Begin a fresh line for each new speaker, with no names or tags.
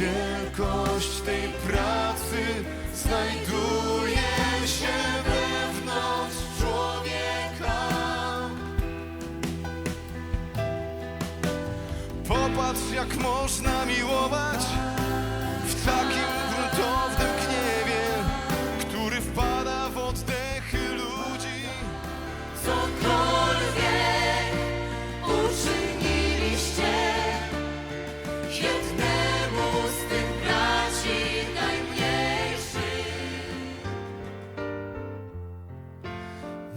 Wielkość tej pracy znajduje się wewnątrz człowieka. Popatrz, jak można miłować w
tak